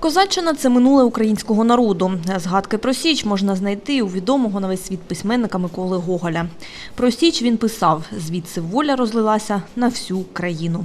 Козаччина – це минуле українського народу. Згадки про Січ можна знайти у відомого на весь світ письменника Миколи Гоголя. Про Січ він писав «Звідси воля розлилася на всю країну».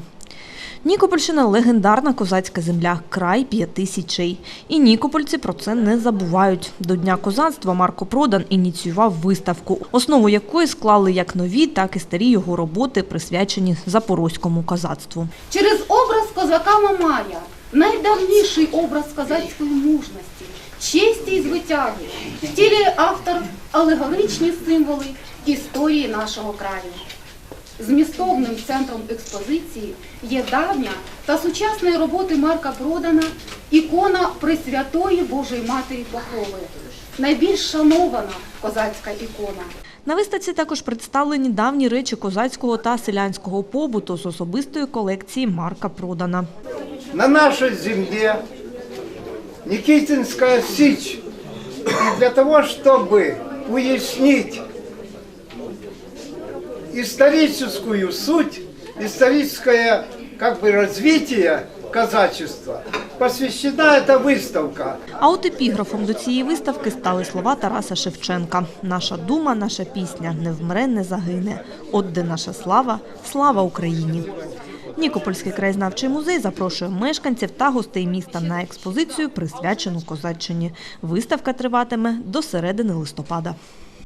Нікопольщина – легендарна козацька земля, край п'яти січей. І нікопольці про це не забувають. До Дня козацтва Марко Продан ініціював виставку, основу якої склали як нові, так і старі його роботи, присвячені запорозькому козацтву. Через образ козака Мамая, найдавніший образ козацької мужності, честі і звитяги, втілює автор алегоричні символи історії нашого краю. Змістовним центром експозиції є давня та сучасної роботи Марка Продана ікона Пресвятої Божої Матері Похови, найбільш шанована козацька ікона. На виставці також представлені давні речі козацького та селянського побуту з особистої колекції Марка Продана на нашей земле Никитинская Сич. И для того, чтобы уяснить историческую суть, историческое как бы развитие казачества, посвящена эта выставка. А от епіграфом до цієї виставки стали слова Тараса Шевченка. Наша дума, наша пісня не вмре, не загине. От де наша слава, слава Україні. Нікопольський краєзнавчий музей запрошує мешканців та гостей міста на експозицію, присвячену козаччині. Виставка триватиме до середини листопада.